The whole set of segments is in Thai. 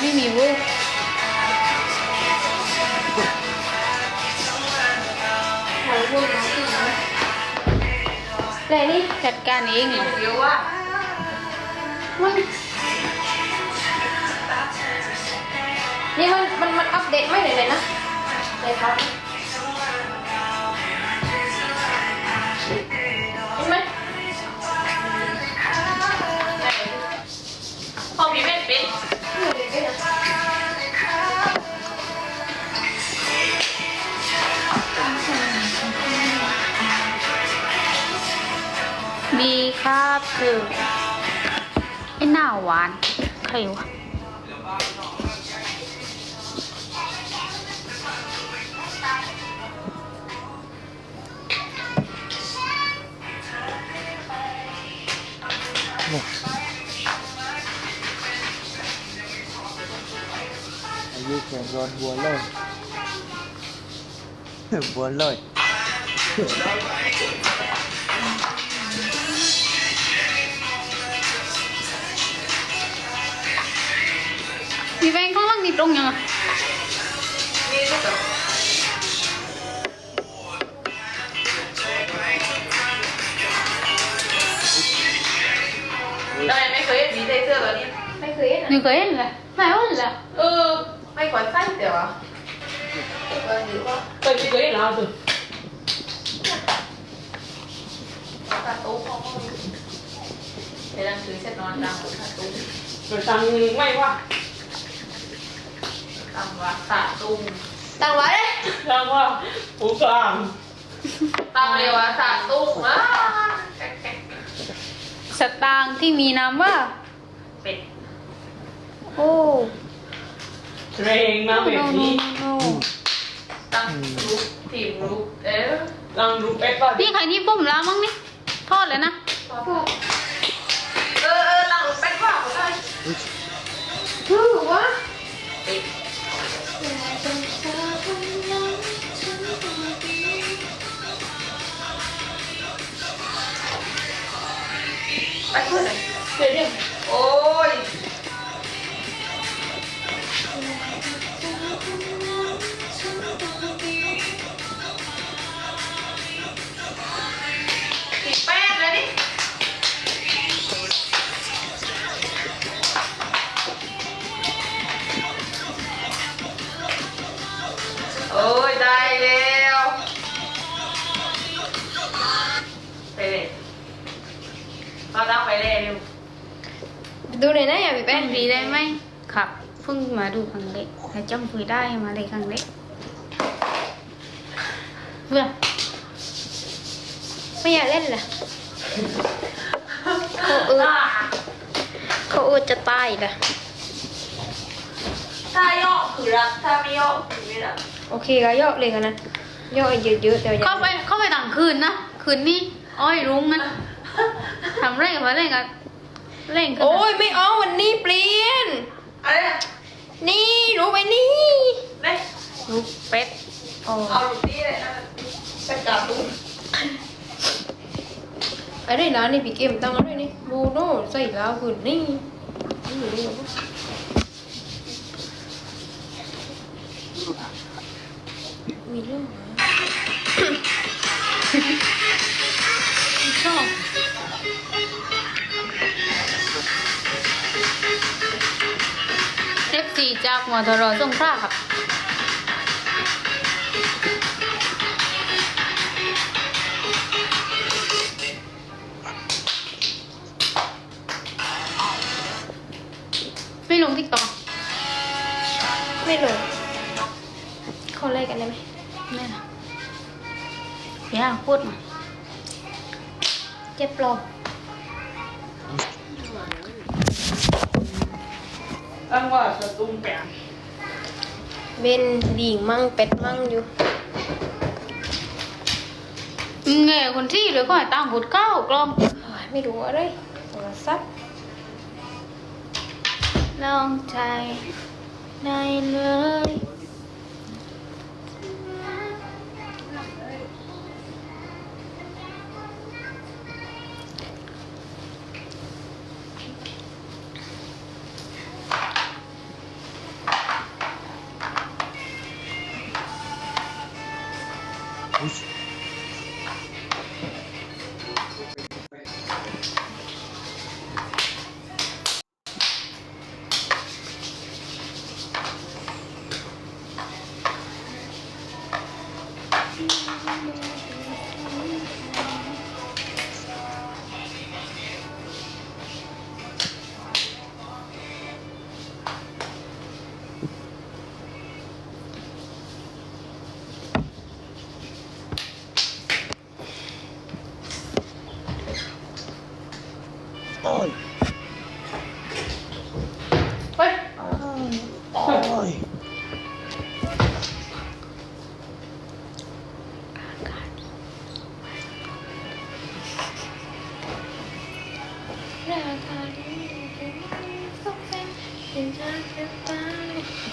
ไม่มีเว้ยหอยวุ้นนะพี่นะแต่นี่จัดการเองเหรอเดี๋ยวว่ามันนี่มันมันมันอัปเดตไม่เลยเลยนะเลยครับ คือไอ้หน้าหวานใครวะอายุแข่งร้อนบัวเลยบัวเลย มีแฟนข้างล่างนี่ตรงยังอะนี่ก็แบบทำไมไม่เคยเห็นมีใส่เสื้อตัวนี้ ไม่เคยเห็นนี่อะเคยเห็นเลยไหนวะนี่แหละเออ ไม่ขวัญไส้เดี๋ยวอะเออหรือว่าเคยเคยเห็นแล้วสิตาโต๊ะพ่อพ่อเดี๋ยวดังถือเช็ดนอนดังตาโต๊ะเปิด ตังค์ไม่ว่าตามว่าตาตุ้มตังไว้เลยตังค์ว่าผู้กลางตามเรียกว่าตาตุ้มอะสตางค์ที่มีนามว่า เป็ดโอ้เทรงมาแบบนี้โอ้ตั้งรูปทีมรูปเอ๊ะตังค์รูปเอ็ดป่ะพี่ใครนี่ปุ่มแล้วมั้งนี่ทอดเลยนะ เออเออตั้งรูปเป็ดว่าเขาได้คือว่า ไดูหน่อยนะอย่าพี่แป้แป้งงดีได้ไหมครับเพิ่งมาดูครั้งแรกแต่จำคุยได้มาเลยครั้งแรกเพื่อไม่อยากเล่นเหรอเขาเออเขาเออจะตายเหรอถ้าย่อคือรักถ้าไม่ย่อคือไม่รักโอเคก็ย่อเลยกันนะย่อเยอะๆแต่อย่าเข้าไปเข้าไปต่างคืนนะคืนนี้อ้อยรุ้งนะทำเร่งมาเร่งกัน เร่งขึ้นโอ้ยไม่เอาวันนี้เปลี่ยน อะไรนะนี่รู้ไหมนี่เนี่ยลูกเป็ดอ๋อเอาลูกนี้เลยนะเป็นการ์ตูนอะไรนะนี่พี่เกมตั้งอะไรนี่บูโน่ใส่ลาวคืนนี่นี่อยู่นี่ มอทรสงขลาครับไม่ลงทิกตอกไม่ลงเขาไล่กันได้ไหมไม่ละเดี๋ยวพูดมาเจ็บปลอม ตังค์ว่าสตุ้มแปงเบนดีงมั่งเป็ดมั่งอยู่ เงยคนที่เลยก็ให้ตั้งบุตรเก้ากลอมโอ้ยไม่รู้อะไรโทรศัพท์ลองใจได้เลย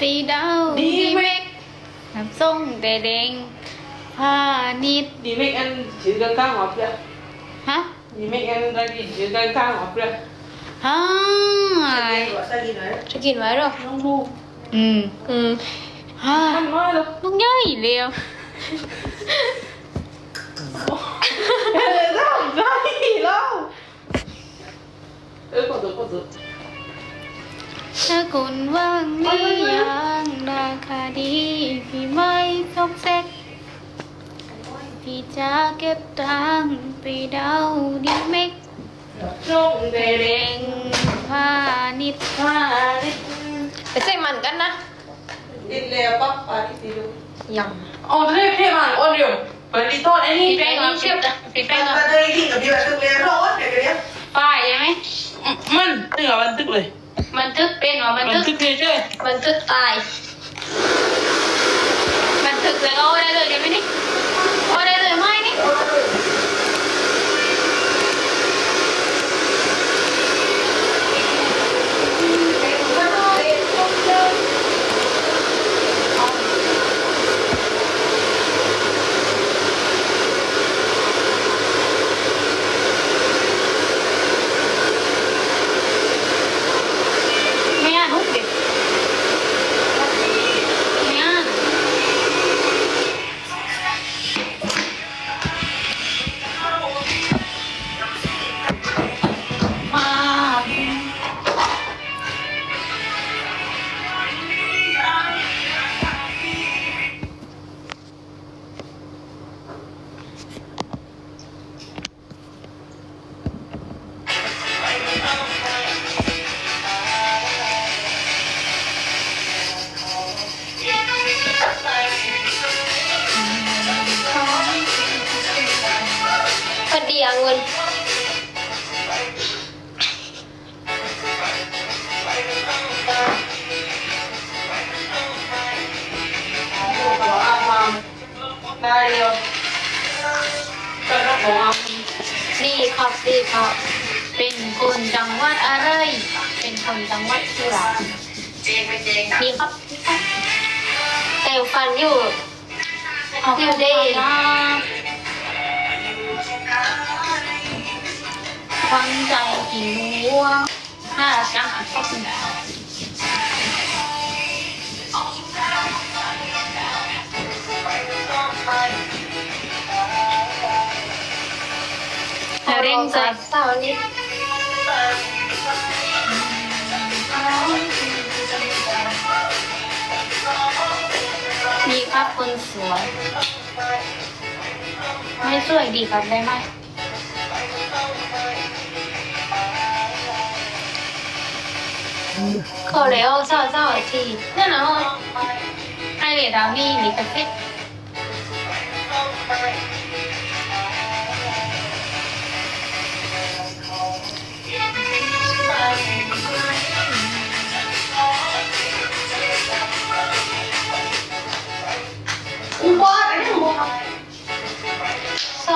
ปีดาวดีเมกน้ำส้มแดแดงผ้านิด đi mấy anh chỉ cần cao ngọt chưa ฮะ đi mấy anh ra đi chỉ cần cao ngọt chưa ฮ่าจะกินไว้หรอ không bu อืมอืมฮ่า anh nói đâu ลูกย่อยเร็ว sao ra đi đâu ơ có được có được ถ้าคุณว่างนี่ยังราคาดี พี่ไม่ซอกแซกพี่จะเก็บตังค์ไปเดาดีเมก trông เร่ về đèn งผ้านิด hoa đi ไปใส่มันกันนะ đi leo bắp và đi đi đâu ย Ồ, thế này thêm hàng ôn điều Bởi vì tốt anh ปิด đi แป้งก่อนปิดแป้งก่อน ta đây thì ở đây là thực liền thôi để cái đấy ป้ายใช่ไหม Mình, tức là văn tức này บันทึกเป็นว่าบันทึ Văn ก tức thế chứ ำมันทึกตายบันทึกแล้วก็เอาได้เลยได้ไหมนี่เอาได้เลยไหมนี่ Đây điều Cho nó của ăn ดีครับดีครับ เป็นคนจังหวัดอะไร เป็นคนจังหวัดสุราษฎร์ดีครับแต่ฟันอยู่อยู่ดีฟังใจกี่หัวน่ารักจังอะชอบคุณ เร่งใจสาวนี้ดีครับคนสวย ไม่สวยดีครับได้ไหมขอแล้วสาวสาทีนั่นนะไอเหลียดาวนี่ลิขสิท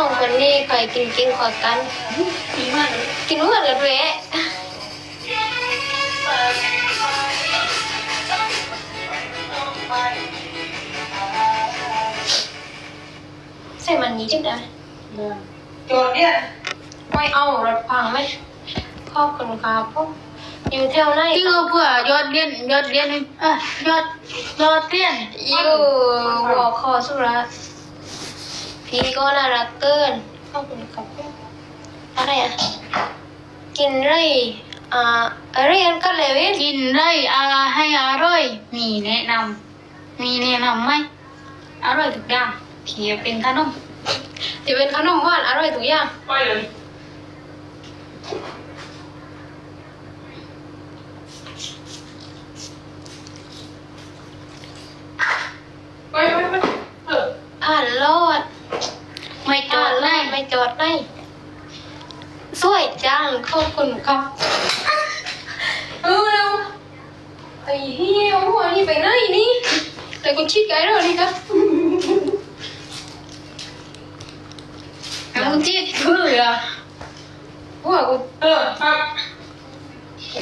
องคนนี้ใครกินเก่งกว่ากันดีมากเลยกินเหมือนกันเว้ยใส่มันนี้จังได้ chuột đi ไม่เอารถพังไหมขอบคุณครับพวกอยู่แถวไหนที่เขาเพื่อยอดเรียนยอดเรียนเอ่อยอดยอดเรียนอยู่หัวคอสุรัตน์ พี่ก็น่ารักเกินขอบคุณครับพวกอะไรอะ กินไรอ่าอะไรกันกันเลยเว้ยกินได้อาให้อร่อย มีแนะนำมีแนะนำไหมอร่อยทุกอย่างที่เป็นขนมที่เป็นขนมหวานอร่อยทุกอย่าง Quay rồi ไปไปไปเออ ผ่านรอด ไม่จอดไล่ ไม่จอดไล่สวยจังขอบคุณครับเออเร็วไอ้เหี้ยหัวนี่ไปไหนนี่แต่กูชิดไกลแล้วนี่ครับแล้วมึงจีดคือเหรอหัวกูเออครับ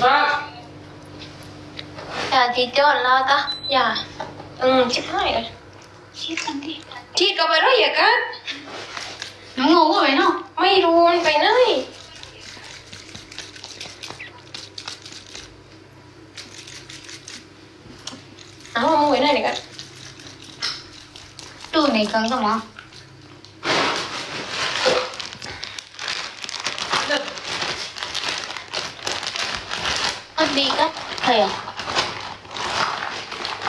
ครับแต่าจีจอดแล้วตะอย่าอืมชิบหายเลยชิดกันดิจีดก็ไปด้วยอย่ากัน น้องงูไปเนาะไม่รู้มันไปไหนเอามึงไปไหนเนี่ยกันดูในกลางสมองก็ดีก็ใครอะ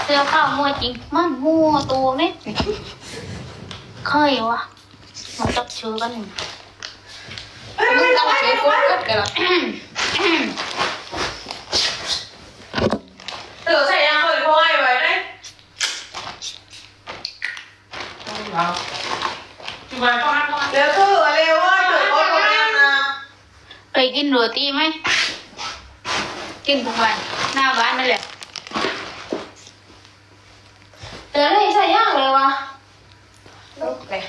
เสื้อข้าวมัวจริง มันมัวตัวเนี่ยเคยวะ มาจับชื่อกันมึงต้องใช้ฟุตกัดกันละ เต๋อใส่ยางเคยพ่อให้ไว้ได้เอาไปพ่อให้พ่อ เดี๋ยวคืออะไรวะเดี๋ยวก็โรงแรมนะ เคยกินโรตีไหม กินทุกวัน หน้าบ้านนั่นแหละ เดี๋ยวนี่ใส่ย่างเลยวะลูกเลย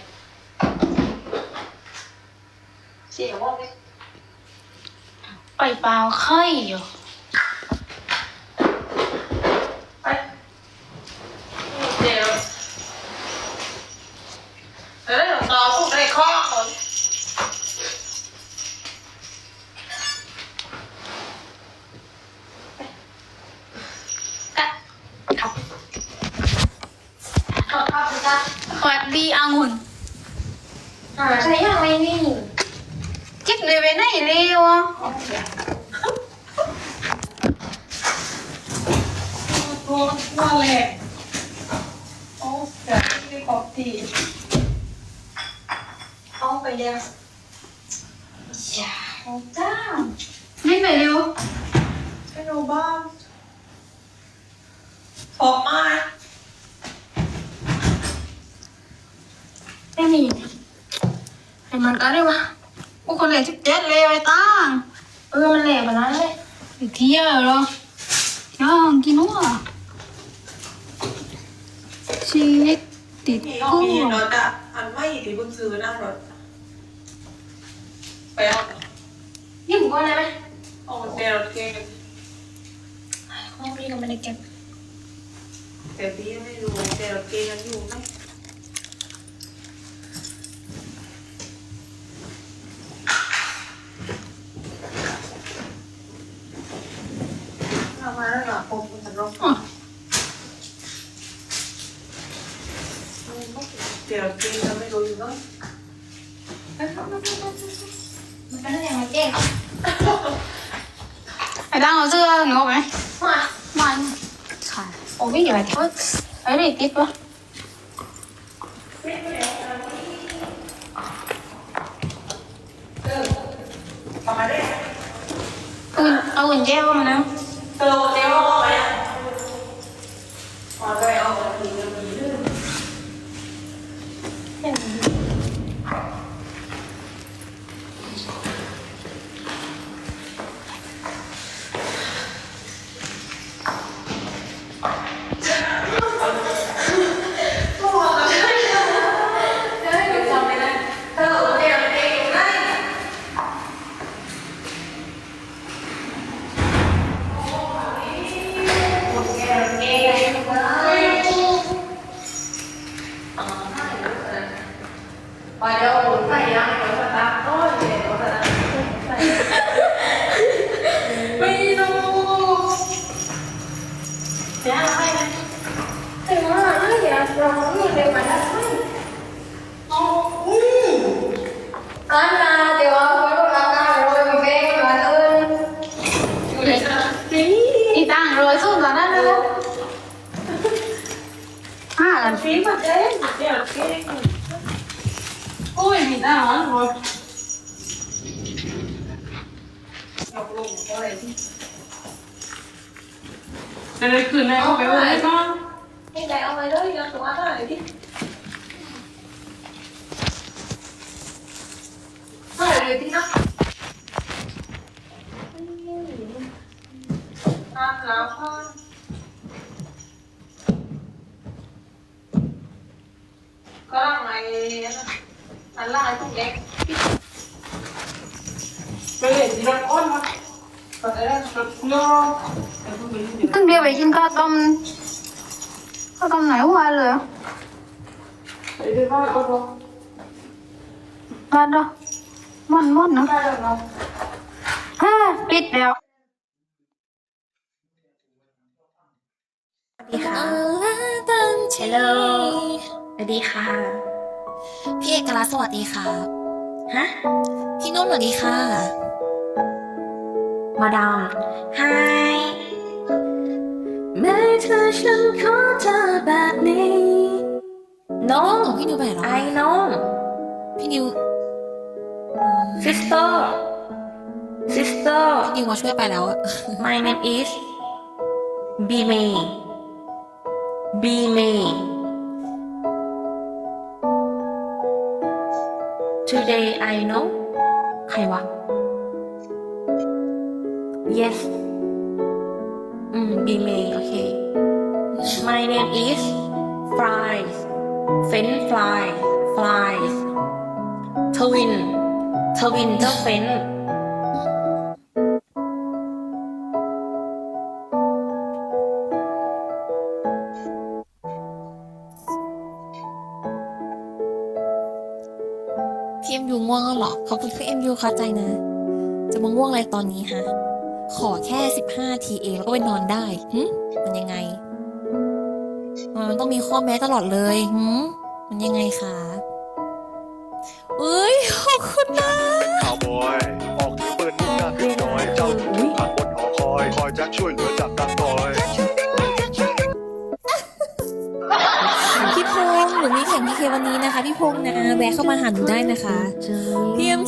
เสียงว่าไง ไปเปล่าไข่อยู่ ไป เดี๋ยวเดี๋ยวต่อพวกในข้อคน กะครับ ขอข้าวจ้า สวัสดีองุ่น อ่าใส่ย่างไม่นี่ จิ๊กเลยไปไหนเร็วอะ ตัวว่าแหละ โอ้เสียที่ขอบทีเอาไปยังอย่าจ้าไม่ไปเร็วไปดูบ้านพอมาไม่มีแต่มันก็ได้วะกูคนเหลือสิบเจ็ดเลยไอ้ตั้งเออมันแหลกแบบนั้นเลยไปเที่ยวเหรอย่องกินหัว ชีวิตติดมีเอาคุกมีรถอะอันไม่ที่เพิ่งซื้อนั่งรถ ไปเอานี่ผมก็ได้ไหมเอาเดี๋ยวเก่งห้องพี่ก็ไม่ได้เก็บแต่พี่ไม่รู้เดี๋ยวเก่งกันอยู่ไหมอามาแล้วหรอ ตั้งเอาเสื้อหนูเอาไหมมามันค่ะโอ้วิ่งอยู่ไหนเฮ้ยไอ้นี่ติดปะประมาณนี้อุ่นเอาอุ่นแก้วมาแล้วเออเดี๋ยวเอาไปอะเอาไปเอาไปทีเดียวมีเรื่อง ไปเดี๋ยวเอาใส่ยางเดี๋ยวสตาร์ทโอ้ยเดี๋ยวสตาร์ทไม่รู้เดี๋ยวให้ไหม แต่ว่าอย่าลองนี่เลยมาได้ เอาอู้ อันน่ะเดี๋ยวเอาไว้บนอากาศโรยมาเบ้มาเอิญ อีตั้งโรยสู้ตอนนั้นเลยห้ากัน ฟีมาเจ๊เดี๋ยวเก่ง โอ้ยมีหน้าร้อนเลย เอาลงอะไรที่ เดี๋ยว คืนแม่ก็ไปไว้ก่อนให้ใจเอาไปเลยเดี๋ยวตัวอะไรที่อะไรเล ยที่นะอ่านแล้วค่ะก็ร่างไอ้อันล่างไอ้พวกเล็กไปเล่นที่รถอ้อนมาแต่แต่เนาะแต่เพิ่งไปที่ตั้งเดียวไปกินข้าวต้มข้าวต้มไหนวานเลยไปที่บ้านก็พอมาดอมันมันนะได้แล้วเนาะฮ่าปิดแล้วสวัสดีค่ะฮัลโหลสวัสดีค่ะ พี่เอกลักษณ์สวัสดีค่ะฮะ พี่นุ่นสวัสดีค่ะ มาดามไฮแม้เธอฉันขอเธอแบบนี้ น้องของพี่นิวไปไหนแล้วไอ้อะน้องพี่นิว sister sister พี่นิวมาช่วยไปแล้วอะ my name is B May B May today I know ใครวะ yes อืม B May โอเค my name is fries French fry fries twin twin เจ้าเฟนพี่เอ็มยูง่วงแล้วเหรอ ขอบคุณพี่เอ็มยูเข้าใจนะ จะมาง่วงอะไรตอนนี้ฮะ ขอแค่สิบห้าทีเองแล้วก็ไปนอนได้หึมันยังไง มมันต้องมีข้อแม้ตลอดเลยหึมันยังไงคะเอ้ยขอบคุณนะข่าวบอย ออกถือปืนมุ่งหน้าขึ้นน้อย เจ้าอยู่ข้างบนหอคอย คอยแจ็คช่วยเหลือจากการต่อย พี่พงษ์หนูมีแข่งพีเควันนี้นะคะ พี่พงษ์นะแวะเข้ามาหาหนูได้นะคะพี่เอ็มคีไม่ต้อง